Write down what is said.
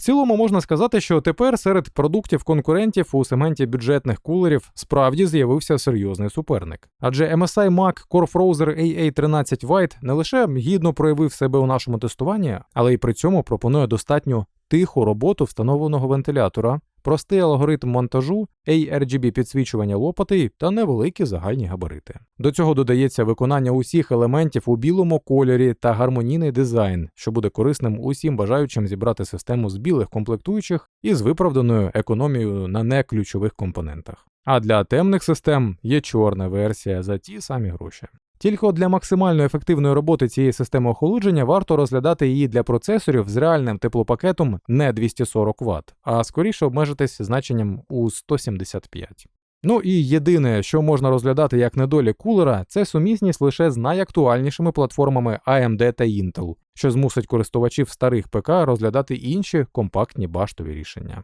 Цілому можна сказати, що тепер серед продуктів конкурентів у сегменті бюджетних кулерів справді з'явився серйозний суперник. Адже MSI Mac Core Frozer AA13 White не лише гідно проявив себе у нашому тестуванні, але й при цьому пропонує достатньо тиху роботу встановленого вентилятора, простий алгоритм монтажу, ARGB підсвічування лопатей та невеликі загальні габарити. До цього додається виконання усіх елементів у білому кольорі та гармонійний дизайн, що буде корисним усім бажаючим зібрати систему з білих комплектуючих і з виправданою економією на неключових компонентах. А для темних систем є чорна версія за ті самі гроші. Тільки для максимально ефективної роботи цієї системи охолодження варто розглядати її для процесорів з реальним теплопакетом не 240 Вт, а скоріше обмежитись значенням у 175. Ну і єдине, що можна розглядати як недолік кулера, це сумісність лише з найактуальнішими платформами AMD та Intel, що змусить користувачів старих ПК розглядати інші компактні баштові рішення.